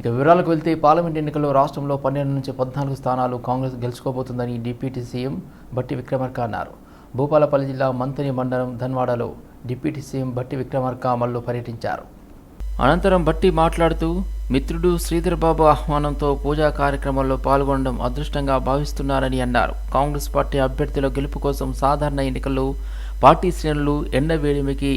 ఇక వివరాలకు వెళ్తే పార్లమెంట్ ఎన్నికల్లో రాష్ట్రంలో పన్నెండు నుంచి పద్నాలుగు స్థానాలు కాంగ్రెస్ గెలుచుకోబోతుందని డిప్యూటీ సీఎం బట్టి విక్రమార్క అన్నారు. భూపాలపల్లి జిల్లా మంతని మండలం ధన్వాడలో డిప్యూటీ సీఎం బట్టి విక్రమార్క అమల్లో పర్యటించారు. అనంతరం బట్టి మాట్లాడుతూ మిత్రుడు శ్రీధర్ బాబు ఆహ్వానంతో పూజా కార్యక్రమంలో పాల్గొనడం అదృష్టంగా భావిస్తున్నారని అన్నారు. కాంగ్రెస్ పార్టీ అభ్యర్థుల గెలుపు కోసం సాధారణ ఎన్నికల్లో పార్టీ శ్రేణులు ఎండ వేడిమికి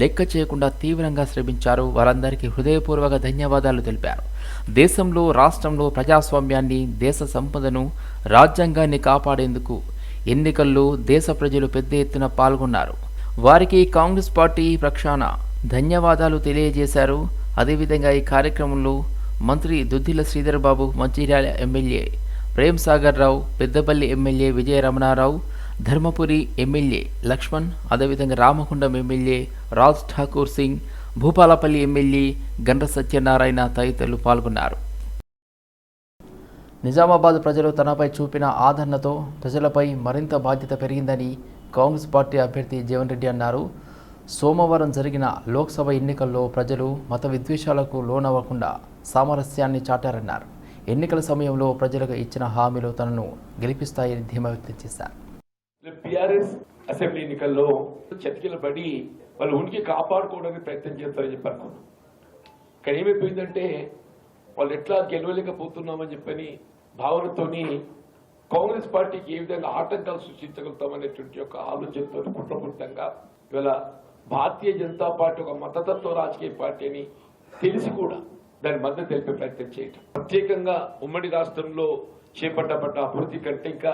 లెక్క చేయకుండా తీవ్రంగా శ్రమించారు. వారందరికీ హృదయపూర్వక ధన్యవాదాలు తెలిపారు. దేశంలో రాష్ట్రంలో ప్రజాస్వామ్యాన్ని దేశ సంపదను రాజ్యాంగాన్ని కాపాడేందుకు ఎన్నికల్లో దేశ ప్రజలు పెద్ద ఎత్తున పాల్గొన్నారు. వారికి కాంగ్రెస్ పార్టీ ప్రక్షాన ధన్యవాదాలు తెలియజేశారు. అదేవిధంగా ఈ కార్యక్రమంలో మంత్రి Duddilla Sridhar Babu Mancherial MLA Prem Sagar Rao Peddapalli MLA Vijaya Ramana Rao Dharmapuri MLA Laxman అదేవిధంగా రామగుండం ఎమ్మెల్యే రాజ్ ఠాకూర్ సింగ్ భూపాలపల్లి ఎమ్మెల్యే గండ్ర సత్యనారాయణ తదితరులు పాల్గొన్నారు. నిజామాబాద్ ప్రజలు తనపై చూపిన ఆదరణతో ప్రజలపై మరింత బాధ్యత పెరిగిందని కాంగ్రెస్ పార్టీ అభ్యర్థి జీవన్ రెడ్డి అన్నారు. సోమవారం జరిగిన లోక్సభ ఎన్నికల్లో ప్రజలు మత విద్వేషాలకు లోనవ్వకుండా సామరస్యాన్ని చాటారన్నారు. ఎన్నికల సమయంలో ప్రజలకు ఇచ్చిన హామీలు తనను గెలిపిస్తాయని ధీమా వ్యక్తం చేశారు. అసెంబ్లీ ఎన్నికల్లో చతికిల పడి వాళ్ళు ఉనికి కాపాడుకోవడానికి ప్రయత్నం చేస్తారని చెప్పి అనుకున్నాం కానీ ఏమైపోయిందంటే వాళ్ళు ఎట్లా గెలవలేకపోతున్నామని చెప్పని భావనతోని కాంగ్రెస్ పార్టీకి ఏ విధంగా ఆటంకాలు సృష్టించగలుగుతామనేటువంటి ఒక ఆలోచనతో కుట్రపూరితంగా ఇవాళ భారతీయ జనతా పార్టీ ఒక మతతత్వ రాజకీయ పార్టీ అని తెలిసి కూడా దాని మద్దతు తెలిపే ప్రయత్నం చేయటం. ప్రత్యేకంగా ఉమ్మడి రాష్ట్రంలో చేపట్టబడ్డ అభివృద్ధి కంటే ఇంకా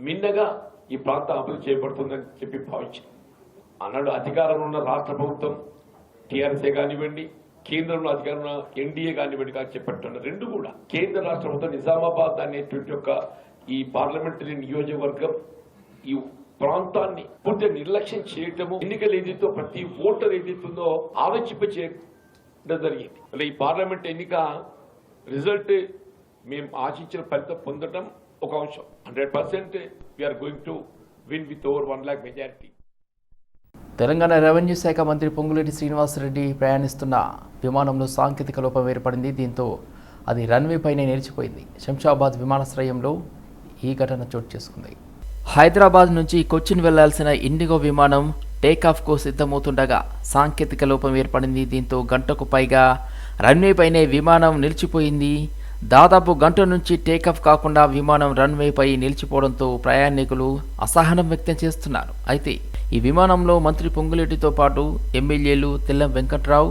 మిన్నగా ఈ ప్రాంతం అభివృద్ధి చేయబడుతుందని చెప్పి భావించాం అన్నాడు అధికారంలో ఉన్న రాష్ట్ర ప్రభుత్వం టీఆర్ఎస్ఏ కానివ్వండి కేంద్రంలో అధికారంలో ఎన్డీఏ కానివ్వండి కానీ చెప్పట్టున్నారు రెండు కూడా. కేంద్ర రాష్ట్ర ప్రభుత్వం నిజామాబాద్ అనేటువంటి యొక్క ఈ పార్లమెంటరీ నియోజకవర్గం ఈ ప్రాంతాన్ని పూర్తిగా నిర్లక్ష్యం చేయటము ఎన్నికలు ఏదైతే ప్రతి ఓటర్ ఏదైతుందో ఆలోచింప చేయడం జరిగింది. అంటే ఈ పార్లమెంట్ ఎన్నిక రిజల్ట్ మేము ఆశించిన ఫలితం పొందడం ఒక అంశం. Hundred percent we're going to win with over one lakh majority Telangana revenue శాఖ మంత్రి పొంగులేటి శ్రీనివాసరెడ్డి ప్రయాణిస్తున్న విమానంలో సాంకేతిక లోపం ఏర్పడింది. దీంతో అది రన్వే పైనే నిలిచిపోయింది. శంషాబాద్ విమానాశ్రయంలో ఈ ఘటన చోటు చేసుకుంది. హైదరాబాద్ నుంచి కొచ్చిన్ వెళ్ళాల్సిన ఇండిగో విమానం టేకాఫ్కు సిద్ధమవుతుండగా సాంకేతిక లోపం ఏర్పడింది. దీంతో గంటకు పైగా రన్వే పైనే విమానం నిలిచిపోయింది. దాదాపు గంట నుంచి టేకాఫ్ కాకుండా విమానం రన్వేపై నిలిచిపోవడంతో ప్రయాణికులు అసహనం వ్యక్తం చేస్తున్నారు. అయితే ఈ విమానంలో మంత్రి పొంగులేటితో పాటు ఎమ్మెల్యేలు తెల్లం వెంకట్రావు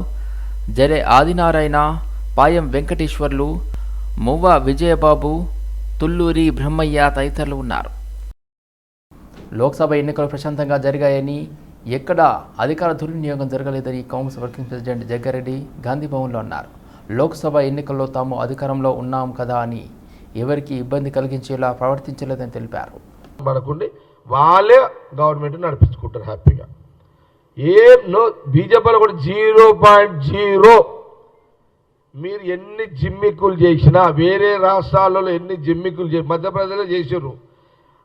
జరే ఆదినారాయణ పాయం వెంకటేశ్వర్లు మువ్వ విజయబాబు తుల్లూరి బ్రహ్మయ్య తదితరులు ఉన్నారు. లోక్సభ ఎన్నికలు ప్రశాంతంగా జరిగాయని ఎక్కడా అధికార దుర్వినియోగం జరగలేదని కాంగ్రెస్ వర్కింగ్ ప్రెసిడెంట్ జగ్గారెడ్డి గాంధీ భవన్లో అన్నారు. లోక్సభ ఎన్నికల్లో తాము అధికారంలో ఉన్నాం కదా అని ఎవరికి ఇబ్బంది కలిగించేలా ప్రవర్తించలేదని తెలిపారు. పడకుండి వాళ్ళే గవర్నమెంట్ నడిపించుకుంటారు హ్యాపీగా. ఏం నో బీజేపీలో కూడా జీరో పాయింట్ జీరో. మీరు ఎన్ని జిమ్మిక్కులు చేసినా వేరే రాష్ట్రాలలో ఎన్ని జిమ్మిక్కులు చే మధ్యప్రదేశ్లో చేసారు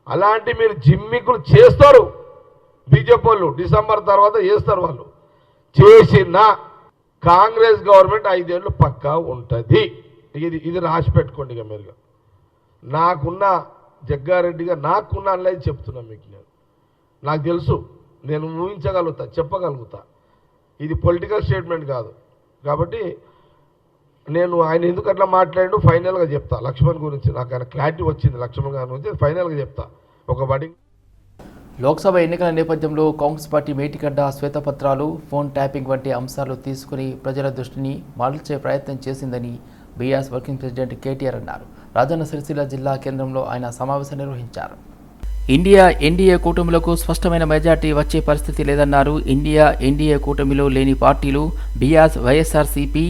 అలాంటి మీరు జిమ్మిక్కులు చేస్తారు. బీజేపీ వాళ్ళు డిసెంబర్ తర్వాత చేస్తారు వాళ్ళు. చేసిన కాంగ్రెస్ గవర్నమెంట్ ఐదేళ్ళు పక్కా ఉంటుంది. ఇది ఇది రాసి పెట్టుకోండి ఇక మీరు. నాకున్న జగ్గారెడ్డిగా నాకున్న అనలేదు చెప్తున్నా మీకు నేను. నాకు తెలుసు. నేను ఊహించగలుగుతా చెప్పగలుగుతా. ఇది పొలిటికల్ స్టేట్మెంట్ కాదు. కాబట్టి నేను ఆయన ఎందుకు అట్లా ఫైనల్గా చెప్తా. లక్ష్మణ్ గురించి నాకు ఆయన క్లారిటీ వచ్చింది. లక్ష్మణ్ గారి గురించి ఫైనల్గా చెప్తా. ఒక బడింగ్ లోక్సభ ఎన్నికల నేపథ్యంలో కాంగ్రెస్ పార్టీ మేటిగడ్డ శ్వేతపత్రాలు ఫోన్ ట్యాపింగ్ వంటి అంశాలు తీసుకుని ప్రజల దృష్టిని మరల్చే ప్రయత్నం చేసిందని బీఆర్ఎస్ వర్కింగ్ ప్రెసిడెంట్ కేటీఆర్ అన్నారు. రాజన్న సిరిసిల్ల జిల్లా కేంద్రంలో ఆయన సమావేశం నిర్వహించారు. ఇండియా ఎన్డీఏ కూటమిలకు స్పష్టమైన మెజార్టీ వచ్చే పరిస్థితి లేదన్నారు. ఇండియా ఎన్డీఏ కూటమిలో లేని పార్టీలు బీఆర్ఎస్ వైఎస్ఆర్సీపీ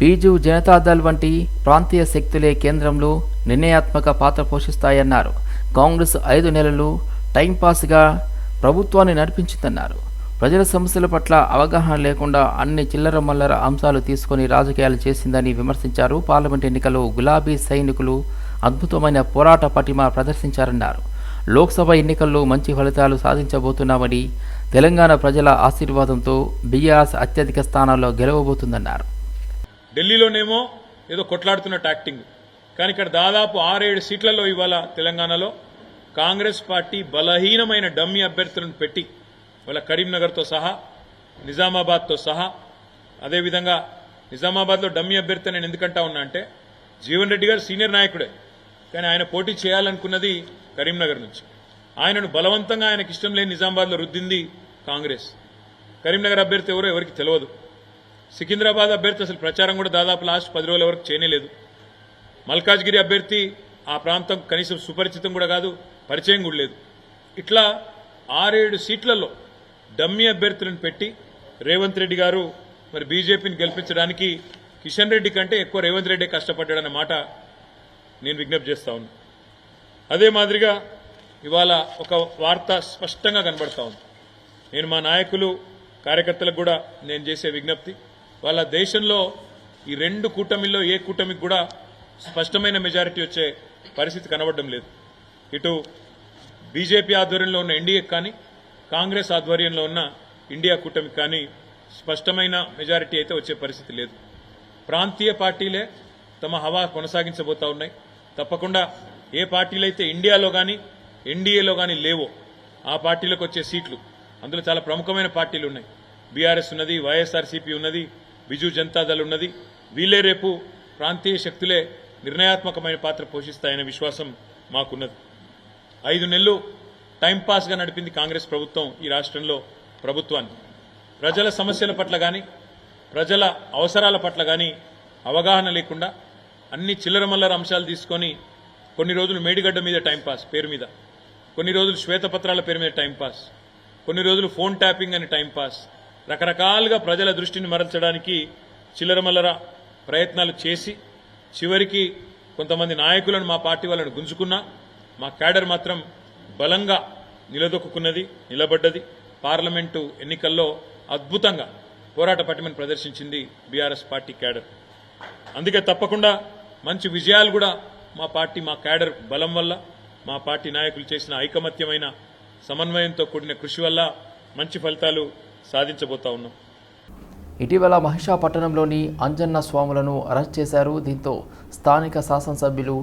బీజు జనతాదళ్ వంటి ప్రాంతీయ శక్తులే కేంద్రంలో నిర్ణయాత్మక పాత్ర పోషిస్తాయన్నారు. కాంగ్రెస్ ఐదు నెలలు టైంపాస్గా ప్రభుత్వాన్ని నడిపించిందన్నారు ప్రజల సమస్యల పట్ల అవగాహన లేకుండా అన్ని చిల్లర మల్లర అంశాలు తీసుకొని రాజకీయాలు చేసిందని విమర్శించారు. పార్లమెంట్ ఎన్నికల్లో గులాబీ సైనికులు అద్భుతమైన పోరాట పటిమ ప్రదర్శించారన్నారు. లోక్సభ ఎన్నికల్లో మంచి ఫలితాలు సాధించబోతున్నామని తెలంగాణ ప్రజల ఆశీర్వాదంతో బీఆర్ఎస్ అత్యధిక స్థానాల్లో గెలవబోతుందన్నారు. ఢిల్లీలోనేమో ఏదో కొట్లాడుతున్న టాక్టింగ్ కానీ ఇక్కడ దాదాపు ఆరేడు సీట్లలో ఇవాళ తెలంగాణలో కాంగ్రెస్ పార్టీ బలహీనమైన డమ్మీ అభ్యర్థులను పెట్టి వాళ్ళ కరీంనగర్తో సహా నిజామాబాద్తో సహా అదేవిధంగా నిజామాబాద్లో డమ్మీ అభ్యర్థి నేను ఎందుకంటా ఉన్నా అంటే జీవన్ రెడ్డి గారు సీనియర్ నాయకుడే కానీ ఆయన పోటీ చేయాలనుకున్నది కరీంనగర్ నుంచి. ఆయనను బలవంతంగా ఆయనకి ఇష్టం లేని నిజామాబాద్లో రుద్దింది కాంగ్రెస్. కరీంనగర్ అభ్యర్థి ఎవరో ఎవరికి తెలియదు. సికింద్రాబాద్ అభ్యర్థి అసలు ప్రచారం కూడా దాదాపు లాస్ట్ పది రోజుల వరకు చేయలేదు మల్కాజ్గిరి అభ్యర్థి ఆ ప్రాంతం కనీసం సుపరిచితం కూడా కాదు పరిచయం కూడా లేదు. ఇట్లా ఆరేడు సీట్లలో డమ్మి అభ్యర్థులను పెట్టి రేవంత్ రెడ్డి గారు మరి బీజేపీని గెలిపించడానికి కిషన్ రెడ్డి కంటే ఎక్కువ రేవంత్ రెడ్డి కష్టపడ్డాడన్న మాట నేను విజ్ఞప్తి చేస్తా ఉన్నా. అదే మాదిరిగా ఇవాళ ఒక వార్త స్పష్టంగా కనబడతా ఉంది. నేను మా నాయకులు కార్యకర్తలకు కూడా నేను చేసే విజ్ఞప్తి వాళ్ళ దేశంలో ఈ రెండు కూటమిల్లో ఏ కూటమికి కూడా స్పష్టమైన మెజారిటీ వచ్చే పరిస్థితి కనబడడం లేదు. ఇటు బీజేపీ ఆధ్వర్యంలో ఉన్న ఎన్డీఏ కానీ కాంగ్రెస్ ఆధ్వర్యంలో ఉన్న ఇండియా కూటమికి కానీ స్పష్టమైన మెజారిటీ అయితే వచ్చే పరిస్థితి లేదు. ప్రాంతీయ పార్టీలే తమ హవా కొనసాగించబోతా ఉన్నాయి. తప్పకుండా ఏ పార్టీలైతే ఇండియాలో కానీ ఎన్డీఏలో కానీ లేవో ఆ పార్టీలకు వచ్చే సీట్లు. అందులో చాలా ప్రముఖమైన పార్టీలు ఉన్నాయి. బీఆర్ఎస్ ఉన్నది వైఎస్ఆర్సీపీ ఉన్నది బిజు జనతాదళ్ ఉన్నది. వీళ్ళే రేపు ప్రాంతీయ శక్తులే నిర్ణయాత్మకమైన పాత్ర పోషిస్తాయనే విశ్వాసం మాకున్నది. ఐదు నెలలు టైంపాస్గా నడిపింది కాంగ్రెస్ ప్రభుత్వం ఈ రాష్ట్రంలో ప్రభుత్వాన్ని. ప్రజల సమస్యల పట్ల కానీ ప్రజల అవసరాల పట్ల కానీ అవగాహన లేకుండా అన్ని చిల్లరమల్లర అంశాలు తీసుకొని కొన్ని రోజులు మేడిగడ్డ మీద టైంపాస్ పేరు మీద కొన్ని రోజులు శ్వేతపత్రాల పేరు మీద టైంపాస్ కొన్ని రోజులు ఫోన్ ట్యాపింగ్ అని టైంపాస్ రకరకాలుగా ప్రజల దృష్టిని మరల్చడానికి చిల్లరమల్లర ప్రయత్నాలు చేసి చివరికి కొంతమంది నాయకులను మా పార్టీ వాళ్ళని గుంజుకున్నా మా క్యాడర్ మాత్రం బలంగా నిలదొక్కున్నది నిలబడ్డది. పార్లమెంటు ఎన్నికల్లో అద్భుతంగా పోరాట పటిమను ప్రదర్శించింది బీఆర్ఎస్ పార్టీ క్యాడర్. అందుకే తప్పకుండా మంచి విజయాలు కూడా మా పార్టీ మా క్యాడర్ బలం వల్ల మా పార్టీ నాయకులు చేసిన ఐకమత్యమైన సమన్వయంతో కూడిన కృషి వల్ల మంచి ఫలితాలు సాధించబోతా ఉన్నాం. ఇటీవల మహిషాపట్నంలోని అంజన్న స్వాములను అరెస్ట్ చేశారు. దీంతో స్థానిక శాసనసభ్యులు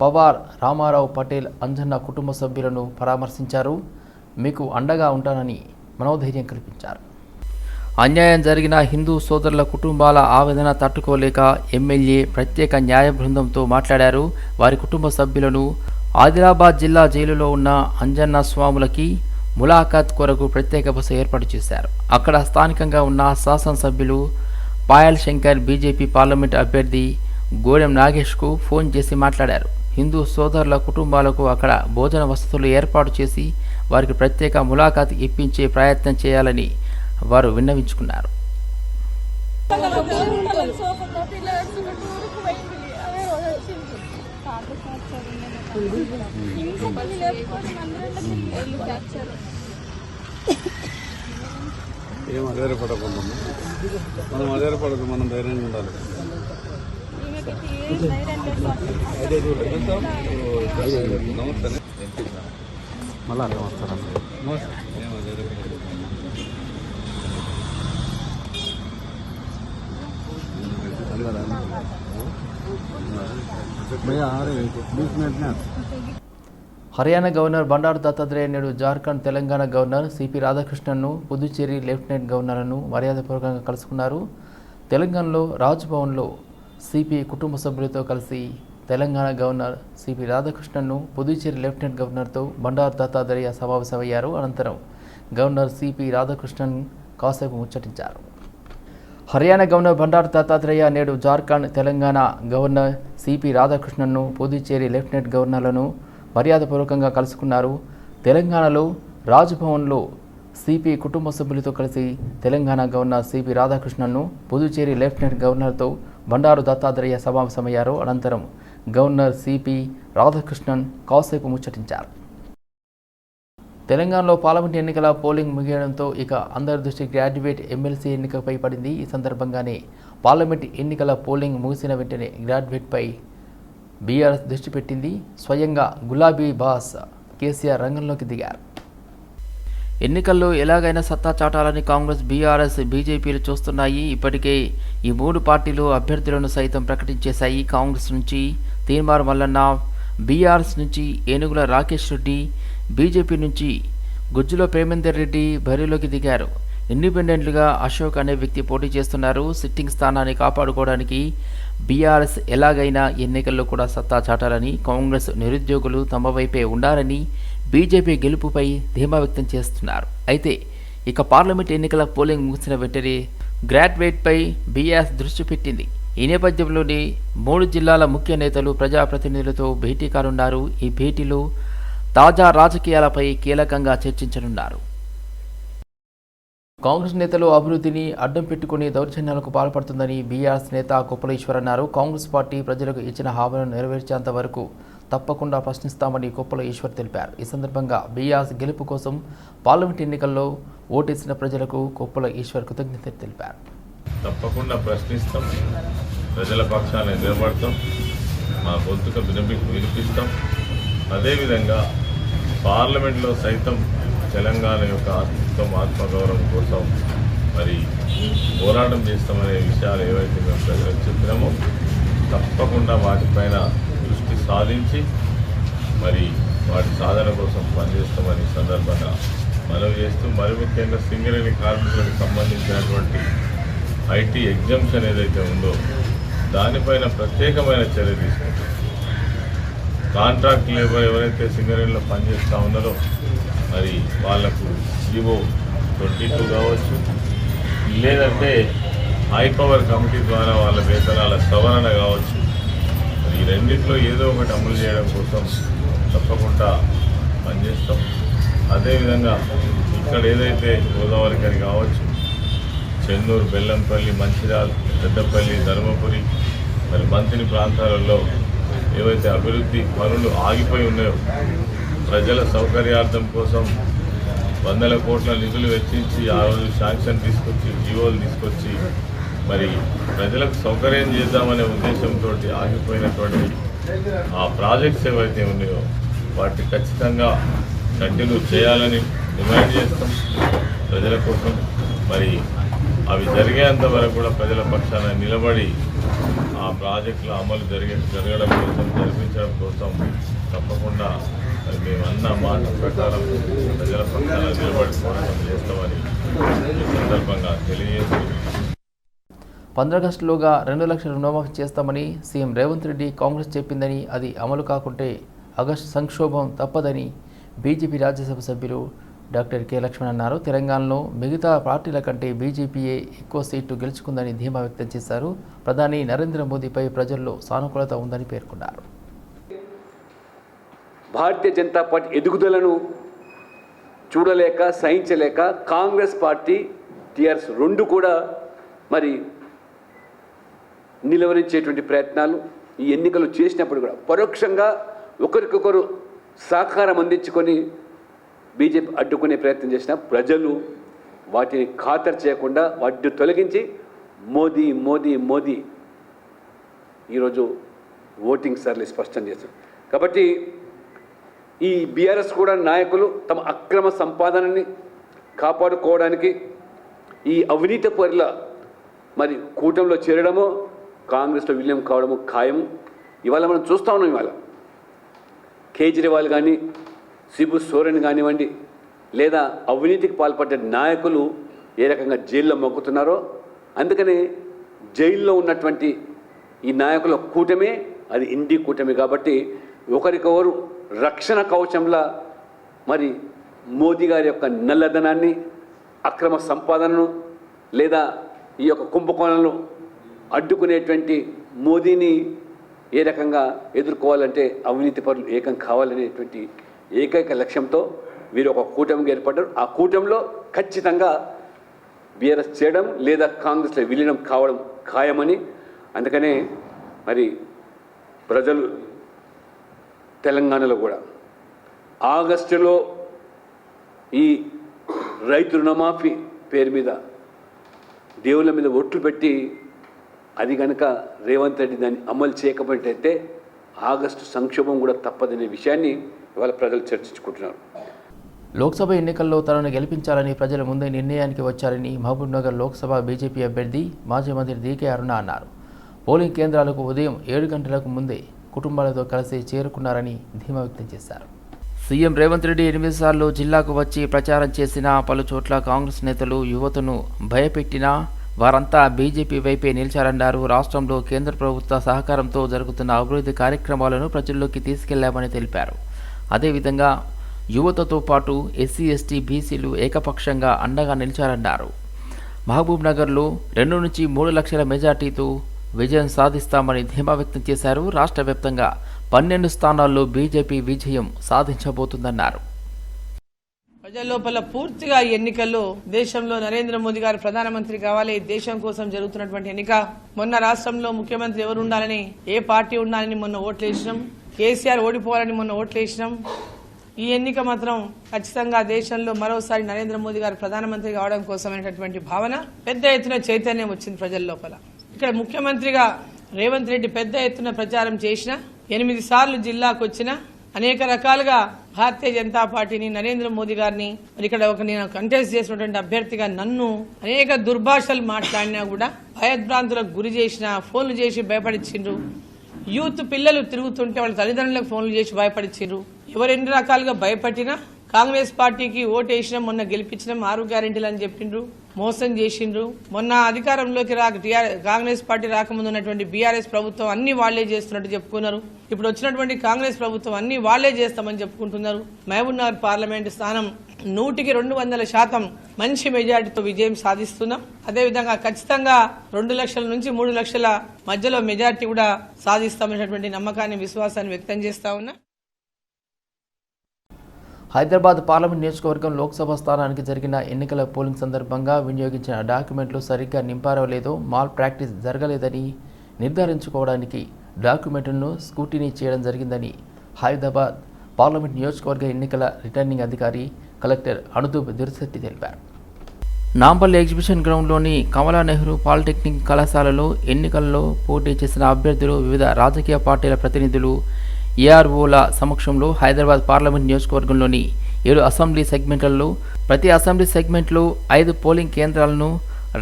పవార్ రామారావు పటేల్ అంజన్న కుటుంబ సభ్యులను పరామర్శించారు. మీకు అండగా ఉంటానని మనోధైర్యం కల్పించారు. అన్యాయం జరిగిన హిందూ సోదరుల కుటుంబాల ఆవేదన తట్టుకోలేక ఎమ్మెల్యే ప్రత్యేక న్యాయ బృందంతో మాట్లాడారు. వారి కుటుంబ సభ్యులను ఆదిలాబాద్ జిల్లా జైలులో ఉన్న అంజన్న స్వాములకి ములాఖాత్ కొరకు ప్రత్యేక బస్సు ఏర్పాటు చేశారు. అక్కడ స్థానికంగా ఉన్న శాసనసభ్యులు పాయల్ శంకర్ బీజేపీ పార్లమెంట్ అభ్యర్థి గోడెం నాగేష్కు ఫోన్ చేసి మాట్లాడారు. హిందూ సోదరుల కుటుంబాలకు అక్కడ భోజన వసతులు ఏర్పాటు చేసి వారికి ప్రత్యేక ములాఖాత్ ఇప్పించే ప్రయత్నం చేయాలని వారు విన్నవించుకున్నారు. ఏం అధైర్యపడకుండా మనం అధైర్యపడదు మనం ధైర్యంగా ఉండాలి నమస్తే మళ్ళీ అర్థం వస్తారా ఏం అధైర్యపడదు भैया आ रहे हैं बीस मिनट में హర్యానా గవర్నర్ బండారు దత్తాత్రేయ నేడు జార్ఖండ్ తెలంగాణ గవర్నర్ సిపి రాధాకృష్ణన్ను పుదుచ్చేరి లెఫ్టినెంట్ గవర్నర్లను మర్యాదపూర్వకంగా కలుసుకున్నారు. తెలంగాణలో రాజ్భవన్లో సిపి కుటుంబ సభ్యులతో కలిసి తెలంగాణ గవర్నర్ సిపి రాధాకృష్ణన్ను పుదుచ్చేరి లెఫ్టినెంట్ గవర్నర్తో బండారు దత్తాత్రేయ సమావేశమయ్యారు అనంతరం గవర్నర్ సిపి రాధాకృష్ణన్ కాసేపు ముచ్చటించారు. హర్యానా గవర్నర్ బండారు దత్తాత్రేయ నేడు జార్ఖండ్ తెలంగాణ గవర్నర్ సిపి రాధాకృష్ణన్ను పుదుచ్చేరి లెఫ్టినెంట్ గవర్నర్లను మర్యాదపూర్వకంగా కలుసుకున్నారు. తెలంగాణలో రాజ్భవన్లో సిపి కుటుంబ సభ్యులతో కలిసి తెలంగాణ గవర్నర్ సిపి రాధాకృష్ణన్ను పుదుచ్చేరి లెఫ్టినెంట్ గవర్నర్తో బండారు దత్తాత్రేయ సమావేశమయ్యారు. అనంతరం గవర్నర్ సిపి రాధాకృష్ణన్ కాసేపు ముచ్చటించారు. తెలంగాణలో పార్లమెంట్ ఎన్నికల పోలింగ్ ముగియడంతో ఇక అందరి దృష్టి గ్రాడ్యుయేట్ ఎమ్మెల్సీ ఎన్నికపై పడింది. ఈ సందర్భంగానే పార్లమెంట్ ఎన్నికల పోలింగ్ ముగిసిన వెంటనే గ్రాడ్యుయేట్పై బీఆర్ఎస్ దృష్టి పెట్టింది. స్వయంగా గులాబీ బాస్ కేసీఆర్ రంగంలోకి దిగారు. ఎన్నికల్లో ఎలాగైనా సత్తా చాటాలని కాంగ్రెస్ బీఆర్ఎస్ బీజేపీలు చూస్తున్నాయి. ఇప్పటికే ఈ మూడు పార్టీలు అభ్యర్థులను సైతం ప్రకటించేశాయి. కాంగ్రెస్ నుంచి తీన్మార్ మల్లన్న బీఆర్ఎస్ నుంచి ఏనుగుల రాకేష్ రెడ్డి బీజేపీ నుంచి గుజ్జులో ప్రేమేందర్ రెడ్డి బరిలోకి దిగారు. ఇండిపెండెంట్లుగా అశోక్ అనే వ్యక్తి పోటీ చేస్తున్నారు. సిట్టింగ్ స్థానాన్ని కాపాడుకోవడానికి బీఆర్ఎస్ ఎలాగైనా ఎన్నికల్లో కూడా సత్తా చాటాలని కాంగ్రెస్ నిరుద్యోగులు తమ వైపే ఉండాలని బీజేపీ గెలుపుపై ధీమా వ్యక్తం చేస్తున్నారు. అయితే ఇక పార్లమెంట్ ఎన్నికల పోలింగ్ ముగిసిన వెంటనే గ్రాడ్యుయేట్పై బీఆర్ఎస్ దృష్టి పెట్టింది. ఈ నేపథ్యంలోని మూడు జిల్లాల ముఖ్య నేతలు ప్రజాప్రతినిధులతో భేటీ కానున్నారు. ఈ భేటీలో తాజా రాజకీయాలపై కీలకంగా చర్చించనున్నారు. కాంగ్రెస్ నేతలు అభివృద్ధిని అడ్డం పెట్టుకుని దౌర్జన్యాలకు పాల్పడుతుందని బీఆర్ఎస్ నేత కొప్పలేశ్వర్ అన్నారు. కాంగ్రెస్ పార్టీ ప్రజలకు ఇచ్చిన హామీలను నెరవేర్చేంత వరకు తప్పకుండా ప్రశ్నిస్తామని కుప్పల ఈశ్వర్ తెలిపారు. ఈ సందర్భంగా బీఆర్ఎస్ గెలుపు కోసం పార్లమెంట్ ఎన్నికల్లో ఓటేసిన ప్రజలకు కుప్పల ఈశ్వర్ కృతజ్ఞత తెలిపారు. తప్పకుండా ప్రశ్నిస్తాం. ప్రజల పక్షాన్ని నిలబడతాం. మా గొంతుక వినిపి వినిపిస్తాం. అదేవిధంగా పార్లమెంట్లో సైతం తెలంగాణ యొక్క అస్తిత్వం ఆత్మగౌరవం కోసం మరి పోరాటం చేస్తామనే విషయాలు ఏవైతే మేము ప్రజలకు చెప్పినామో తప్పకుండా వాటిపైన దృష్టి సాధించి మరి వాటి సాధన కోసం పనిచేస్తామని సందర్భంగా మనవి చేస్తూ మరి ముఖ్యంగా సింగరేణి కార్మికులకు సంబంధించినటువంటి ఐటీ ఎగ్జామ్షన్ ఏదైతే ఉందో దానిపైన ప్రత్యేకమైన చర్య తీసుకుంటాం. కాంట్రాక్ట్ లేబర్ ఎవరైతే సింగరేణిలో పనిచేస్తూ ఉన్నారో మరి వాళ్ళకు జీవో ట్వంటీ టూ కావచ్చు. లేదంటే హై పవర్ కమిటీ ద్వారా వాళ్ళ వేతనాల సవరణ కావచ్చు. మరి ఈ రెండింటిలో ఏదో ఒకటి అమలు చేయడం కోసం తప్పకుండా పనిచేస్తాం. అదేవిధంగా ఇక్కడ ఏదైతే గోదావరి కని కావచ్చు చెన్నూరు బెల్లంపల్లి మంచిర్యాల పెద్దపల్లి ధర్మపురి మరి మంత్రి ప్రాంతాలలో ఏవైతే అభివృద్ధి పనులు ఆగిపోయి ఉన్నాయో ప్రజల సౌకర్యార్థం కోసం వందల కోట్ల నిధులు వెచ్చించి ఆ రోజు శాంక్షన్ తీసుకొచ్చి జీవోలు తీసుకొచ్చి మరి ప్రజలకు సౌకర్యం చేద్దామనే ఉద్దేశంతో ఆగిపోయినటువంటి ఆ ప్రాజెక్ట్స్ ఏవైతే ఉన్నాయో వాటిని ఖచ్చితంగా కంటిన్యూ చేయాలని డిమాండ్ చేస్తాం ప్రజల కోసం. మరి అవి జరిగేంత వరకు కూడా ప్రజల పక్షాన నిలబడి ఆ ప్రాజెక్టుల అమలు జరిగే జరగడం కోసం జరిపించడం మరి మాట ప్రకారం ప్రజల పక్షాన నిలబడి పోరాటం చేస్తామని ఈ సందర్భంగా తెలియజేస్తూ పంద్రాగస్టులోగా రెండు లక్షల రుణమాఫీ చేస్తామని సీఎం రేవంత్ రెడ్డి కాంగ్రెస్ చెప్పిందని అది అమలు కాకుంటే ఆగస్టు సంక్షోభం తప్పదని బీజేపీ రాజ్యసభ సభ్యులు డాక్టర్ కె లక్ష్మణ్ అన్నారు. తెలంగాణలో మిగతా పార్టీల కంటే బీజేపీయే ఎక్కువ సీట్లు గెలుచుకుందని ధీమా వ్యక్తం చేశారు. ప్రధాని నరేంద్ర మోదీపై ప్రజల్లో సానుకూలత ఉందని పేర్కొన్నారు. భారతీయ జనతా పార్టీ ఎదుగుదలను చూడలేక సహించలేక కాంగ్రెస్ పార్టీ టీఆర్ఎస్ రెండు కూడా మరి నిలవరించేటువంటి ప్రయత్నాలు ఈ ఎన్నికలు చేసినప్పుడు కూడా పరోక్షంగా ఒకరికొకరు సహకారం అందించుకొని బీజేపీ అడ్డుకునే ప్రయత్నం చేసిన ప్రజలు వాటిని ఖాతరు చేయకుండా వాటిని తొలగించి మోదీ మోదీ మోదీ ఈరోజు ఓటింగ్ సర్లే స్పష్టం చేశారు. కాబట్టి ఈ బీఆర్ఎస్ కూడా నాయకులు తమ అక్రమ సంపాదనని కాపాడుకోవడానికి ఈ అవినీతి పరుల మరి కూటమిలో చేరడము కాంగ్రెస్లో విలీనం కావడము ఖాయం ఇవాళ మనం చూస్తూ ఉన్నాం ఇవాళ. కేజ్రీవాల్ కానీ సిబు సోరెన్ కానివ్వండి లేదా అవినీతికి పాల్పడ్డ నాయకులు ఏ రకంగా జైల్లో మొక్కుతున్నారో అందుకనే జైల్లో ఉన్నటువంటి ఈ నాయకుల కూటమే అది ఇండి కూటమి కాబట్టి ఒకరికొకరు రక్షణ కవచంలా మరి మోదీ గారి యొక్క నల్లధనాన్ని అక్రమ సంపాదనను లేదా ఈ యొక్క కుంభకోణంలో అడ్డుకునేటువంటి మోదీని ఏ రకంగా ఎదుర్కోవాలంటే అవినీతి పరులు ఏకం కావాలనేటువంటి ఏకైక లక్ష్యంతో వీరు ఒక కూటమిగా ఏర్పడ్డారు. ఆ కూటమిలో ఖచ్చితంగా బీఆర్ఎస్ చేయడం లేదా కాంగ్రెస్లో విలీనం కావడం ఖాయమని అందుకనే మరి ప్రజలు తెలంగాణలో కూడా. ఆగస్టులో ఈ రైతు రుణమాఫీ పేరు మీద దేవుళ్ళ మీద ఒట్లు పెట్టి అది కనుక రేవంత్ రెడ్డి దాన్ని అమలు చేయకపోయినట్టయితే ఆగస్టు సంక్షోభం కూడా తప్పదనే విషయాన్ని ఇవాళ ప్రజలు చర్చించుకుంటున్నారు. లోక్సభ ఎన్నికల్లో తనను గెలిపించాలని ప్రజలు ముందే నిర్ణయానికి వచ్చారని మహబూబ్నగర్ లోక్సభ బీజేపీ అభ్యర్థి మాజీ మంత్రి డీకే అరుణ అన్నారు. పోలింగ్ కేంద్రాలకు ఉదయం ఏడు గంటలకు ముందే కుటుంబాలతో కలిసి చేరుకున్నారని ధీమా వ్యక్తం చేశారు. సీఎం రేవంత్ రెడ్డి ఎనిమిది సార్లు జిల్లాకు వచ్చి ప్రచారం చేసిన పలు చోట్ల కాంగ్రెస్ నేతలు యువతను భయపెట్టినా వారంతా బీజేపీ వైపే నిలిచారన్నారు. రాష్ట్రంలో కేంద్ర ప్రభుత్వ సహకారంతో జరుగుతున్న అభివృద్ధి కార్యక్రమాలను ప్రజల్లోకి తీసుకెళ్ళామని తెలిపారు. అదేవిధంగా యువతతో పాటు ఎస్సీ ఎస్టీ బీసీలు ఏకపక్షంగా అండగా నిలిచారన్నారు. మహబూబ్ నగర్లో రెండు నుంచి మూడు లక్షల మెజార్టీతో విజయం సాధిస్తామని ధీమా వ్యక్తం చేశారు. రాష్ట్ర వ్యాప్తంగా పన్నెండు స్థానాల్లో బీజేపీ విజయం సాధించబోతుందన్నారు. ప్రజల లోపల పూర్తిగా ఈ ఎన్నికల్లో దేశంలో నరేంద్ర మోదీ గారు ప్రధానమంత్రి కావాలి. దేశం కోసం జరుగుతున్నటువంటి ఎన్నిక. మొన్న రాష్ట్రంలో ముఖ్యమంత్రి ఎవరు ఉండాలని ఏ పార్టీ ఉండాలని మొన్న ఓట్లు వేసినాం. కేసీఆర్ ఓడిపోవాలని మొన్న ఓట్లు వేసినాం. ఈ ఎన్నిక మాత్రం ఖచ్చితంగా దేశంలో మరోసారి నరేంద్ర మోదీ గారు ప్రధానమంత్రి కావడం కోసమైనటువంటి భావన. పెద్ద ఎత్తున చైతన్యం వచ్చింది ప్రజల లోపల. ఇక్కడ ముఖ్యమంత్రిగా రేవంత్ రెడ్డి పెద్ద ఎత్తున ప్రచారం చేసిన ఎనిమిది సార్లు జిల్లాకు వచ్చిన అనేక రకాలుగా భారతీయ జనతా పార్టీని నరేంద్ర మోదీ గారిని మరి ఇక్కడ ఒక నేను కంటెస్ట్ చేసినటువంటి అభ్యర్థిగా నన్ను అనేక దుర్భాషలు మాట్లాడినా కూడా భయభ్రాంతులకు గురి చేసిన ఫోన్లు చేసి భయపడిచ్చిండ్రు. యూత్ పిల్లలు తిరుగుతుంటే వాళ్ళ తల్లిదండ్రులకు ఫోన్లు చేసి భయపడిచ్చిండ్రు. ఎవరు ఎన్ని రకాలుగా భయపట్టినా కాంగ్రెస్ పార్టీకి ఓటు వేసినాం మొన్న గెలిపించినాం ఆరు గ్యారెంటీలు అని చెప్పిండ్రు. మోసం చేసిండ్రు. మొన్న అధికారంలోకి రాక కాంగ్రెస్ పార్టీ రాకముందు ఉన్నటువంటి బీఆర్ఎస్ ప్రభుత్వం అన్ని వాళ్ళే చేస్తున్నట్టు చెప్పుకున్నారు. ఇప్పుడు వచ్చినటువంటి కాంగ్రెస్ ప్రభుత్వం అన్ని వాళ్ళే చేస్తామని చెప్పుకుంటున్నారు. మహబూబ్ నగర్ పార్లమెంటు స్థానం నూటికి రెండు వందల శాతం మంచి మెజార్టీతో విజయం సాధిస్తున్నాం అదేవిధంగా ఖచ్చితంగా రెండు లక్షల నుంచి మూడు లక్షల మధ్యలో మెజార్టీ కూడా సాధిస్తామనేటువంటి నమ్మకాన్ని విశ్వాసాన్ని వ్యక్తం చేస్తా ఉన్నా. హైదరాబాద్ పార్లమెంట్ నియోజకవర్గం లోక్సభ స్థానానికి జరిగిన ఎన్నికల పోలింగ్ సందర్భంగా వినియోగించిన డాక్యుమెంట్లు సరిగ్గా నింపారో లేదో మాల్ ప్రాక్టీస్ జరగలేదని నిర్ధారించుకోవడానికి డాక్యుమెంట్లను స్కూటీనీ చేయడం జరిగిందని హైదరాబాద్ పార్లమెంట్ నియోజకవర్గ ఎన్నికల రిటర్నింగ్ అధికారి కలెక్టర్ అనుదూప్ దురిశెట్టి తెలిపారు. నాంపల్లి ఎగ్జిబిషన్ గ్రౌండ్లోని కమలా నెహ్రూ పాలిటెక్నిక్ కళాశాలలో ఎన్నికల్లో పోటీ చేసిన అభ్యర్థులు వివిధ రాజకీయ పార్టీల ప్రతినిధులు ఏఆర్ఓల సమక్షంలో హైదరాబాద్ పార్లమెంట్ నియోజకవర్గంలోని ఏడు అసెంబ్లీ సెగ్మెంట్లలో ప్రతి అసెంబ్లీ సెగ్మెంట్లో ఐదు పోలింగ్ కేంద్రాలను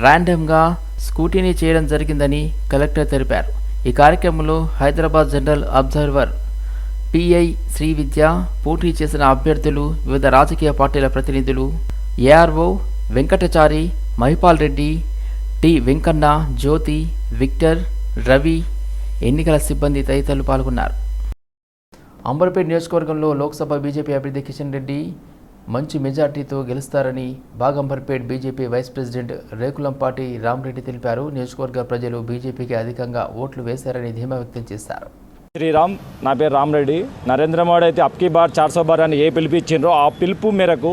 ర్యాండమ్గా స్కూటీనీ చేయడం జరిగిందని కలెక్టర్ తెలిపారు. ఈ కార్యక్రమంలో Hyderabad general observer PI Sri Vidya పోటీ చేసిన అభ్యర్థులు వివిధ రాజకీయ పార్టీల ప్రతినిధులు ARO Venkatachari Mahipal Reddy T. Venkanna Jyothi Victor Ravi ఎన్నికల సిబ్బంది తదితరులు పాల్గొన్నారు. అంబర్పేట నియోజకవర్గంలో లోక్సభ బీజేపీ అభ్యర్థి కిషన్ రెడ్డి మంచి మెజార్టీతో గెలుస్తారని Baghamberpet BJP vice president Rekulampati Rama Reddy తెలిపారు. నియోజకవర్గ ప్రజలు బీజేపీకి అధికంగా ఓట్లు వేశారని ధీమా వ్యక్తం చేశారు. శ్రీరామ్ నా పేరు రామరెడ్డి. నరేంద్ర మోడీ అయితే అప్కీ బార్ చార్సో బార్ అని ఏ పిలుపు ఇచ్చిండ్రో ఆ పిలుపు మేరకు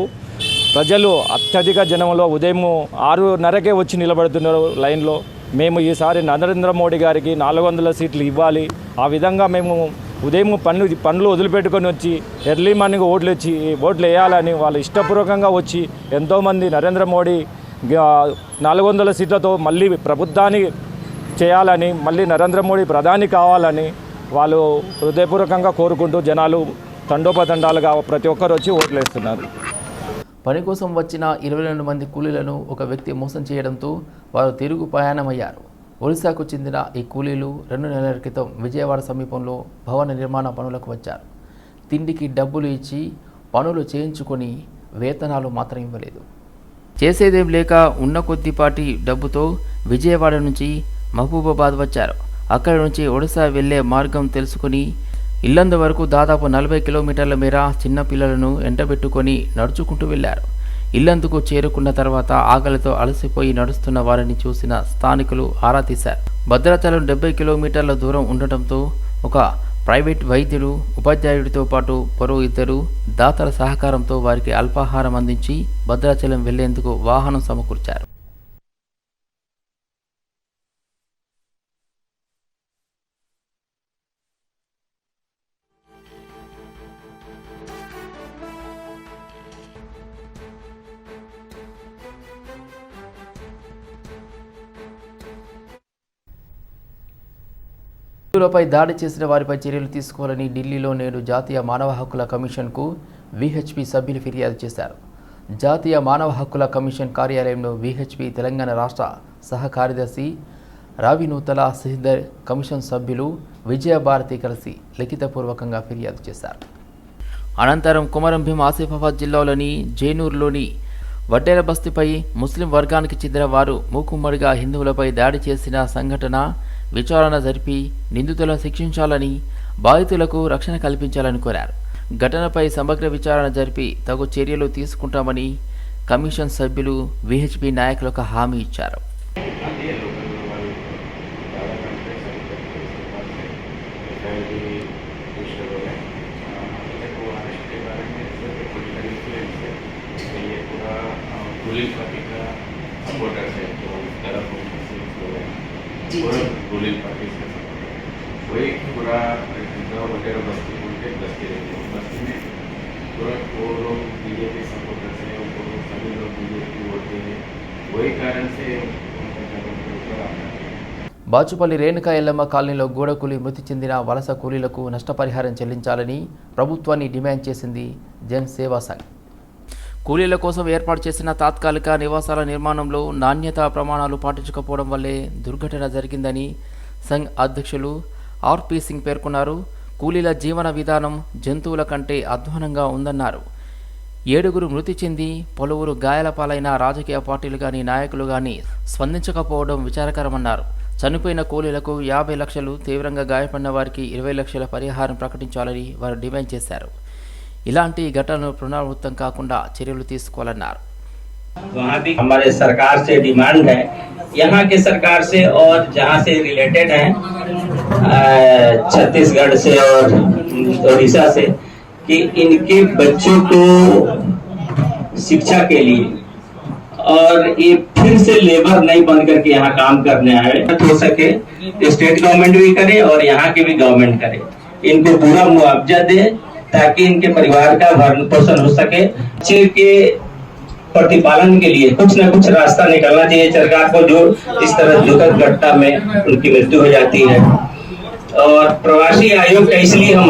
ప్రజలు అత్యధిక జనంలో ఉదయం ఆరున్నరకే వచ్చి నిలబడుతున్నారు లైన్లో. మేము ఈసారి నరేంద్ర మోడీ గారికి నాలుగు వందల సీట్లు ఇవ్వాలి. ఆ విధంగా మేము ఉదయం పనులు పనులు వదిలిపెట్టుకొని వచ్చి ఎర్లీ మార్నింగ్ ఓట్లు వచ్చి ఓట్లు వేయాలని వాళ్ళు ఇష్టపూర్వకంగా వచ్చి ఎంతోమంది నరేంద్ర మోడీ నాలుగు వందల సీట్లతో మళ్ళీ ప్రభుత్వాన్ని చేయాలని మళ్ళీ నరేంద్ర మోడీ ప్రధాని కావాలని వాళ్ళు హృదయపూర్వకంగా కోరుకుంటూ జనాలు తండోపతండాలుగా ప్రతి ఒక్కరు వచ్చి ఓట్లు వేస్తున్నారు పని కోసం వచ్చిన ఇరవై రెండు మంది కూలీలను ఒక వ్యక్తి మోసం చేయడంతో వారు తిరుగు ప్రయాణమయ్యారు ఒడిశాకు చెందిన ఈ కూలీలు రెండు నెలల క్రితం విజయవాడ సమీపంలో భవన నిర్మాణ పనులకు వచ్చారు. తిండికి డబ్బులు ఇచ్చి పనులు చేయించుకొని వేతనాలు మాత్రం ఇవ్వలేదు. చేసేదేం లేక ఉన్న కొద్దిపాటి డబ్బుతో విజయవాడ నుంచి మహబూబాబాద్ వచ్చారు. అక్కడి నుంచి ఒడిశా వెళ్ళే మార్గం తెలుసుకుని ఇల్లందు వరకు దాదాపు నలభై కిలోమీటర్ల మేర చిన్న పిల్లలను ఎండబెట్టుకొని నడుచుకుంటూ వెళ్ళారు. ఇల్లందుకు చేరుకున్న తర్వాత ఆకలితో అలసిపోయి నడుస్తున్న వారిని చూసిన స్థానికులు ఆరా తీశారు. భద్రాచలం డెబ్బై కిలోమీటర్ల దూరం ఉండటంతో ఒక ప్రైవేట్ వైద్యుడు ఉపాధ్యాయుడితో పాటు మరో ఇద్దరు దాతల సహకారంతో వారికి అల్పాహారం అందించి భద్రాచలం వెళ్ళేందుకు వాహనం సమకూర్చారు. హిందువులపై దాడి చేసిన వారిపై చర్యలు తీసుకోవాలని ఢిల్లీలో నేడు జాతీయ మానవ హక్కుల కమిషన్కు విహెచ్పి సభ్యులు ఫిర్యాదు చేశారు. జాతీయ మానవ హక్కుల కమిషన్ కార్యాలయంలో విహెచ్పి తెలంగాణ రాష్ట్ర సహ కార్యదర్శి రావి నూతల కమిషన్ సభ్యులు విజయభారతి కలిసి లిఖితపూర్వకంగా ఫిర్యాదు చేశారు. అనంతరం కుమరం భీం ఆసిఫాబాద్ జిల్లాలోని జైనూరులోని వడ్డేల బస్తీపై ముస్లిం వర్గానికి చెందిన వారు మూకుమ్మడిగా హిందువులపై దాడి చేసిన సంఘటన విచారణ జరిపి నిందితులను శిక్షించాలని బాధితులకు రక్షణ కల్పించాలని కోరారు ఘటనపై సమగ్ర విచారణ జరిపి తగు చర్యలు తీసుకుంటామని కమిషన్ సభ్యులు విహెచ్పి నాయకులకు హామీ ఇచ్చారు पुलिस पार्टी का सपोर्टर्स है तो उस तरफ मुस्लिम्स लोग हैं पूरा पुलिस पार्टी से सपोर्टर वही पूरा गाँव वगैरह बस्ती बोल के बस्ती रहती है बस्ती में पूरा वो लोग बीजेपी सपोर्टर्स हैं उनको सभी लोग बीजेपी वोट देंगे वही कारण से उनका कदम के ऊपर आता है బాచుపల్లి రేణుకా ఎల్లమ్మ కాలనీలో గూడ కూలి మృతి చెందిన వలస కూలీలకు నష్టపరిహారం చెల్లించాలని ప్రభుత్వాన్ని డిమాండ్ చేసింది జన్ సేవా సంఘ్ కూలీల కోసం ఏర్పాటు చేసిన తాత్కాలిక నివాసాల నిర్మాణంలో నాణ్యతా ప్రమాణాలు పాటించకపోవడం వల్లే దుర్ఘటన జరిగిందని సంఘ్ అధ్యక్షులు ఆర్పి సింగ్ పేర్కొన్నారు. కూలీల జీవన విధానం జంతువుల కంటే అధ్వానంగా ఉందన్నారు. ఏడుగురు మృతి చెంది పలువురు గాయాల పాలైన రాజకీయ పార్టీలు కానీ నాయకులు కానీ స్పందించకపోవడం విచారకరమన్నారు. చనిపోయిన కూలీలకు యాభై లక్షలు తీవ్రంగా గాయపడిన వారికి ఇరవై లక్షల పరిహారం ప్రకటించాలని వారు డిమాండ్ చేశారు. ఇలాంటి ఘటనలు పునరావృతం కాకుండా చర్యలు తీసుకోవాలన్నారు वहाँ भी हमारे सरकार से डिमांड है यहाँ के सरकार से और जहाँ से रिलेटेड है अ, छत्तीसगढ़ से और उड़ीसा से कि इनके बच्चों को शिक्षा के लिए और ये फिर से लेबर नहीं बन करके यहाँ काम करने आए हो सके तो स्टेट गवर्नमेंट भी करे और यहाँ की भी गवर्नमेंट करे इनको पूरा मुआवजा दे ताकि इनके परिवार का भरण पोषण हो सके। चीज़ के प्रतिपालन के लिए कुछ न कुछ रास्ता निकलना चाहिए। सरकार को जो इस तरह दुखद घटना में उनकी मृत्यु हो जाती है। और प्रवासी आयोग का इसलिए हम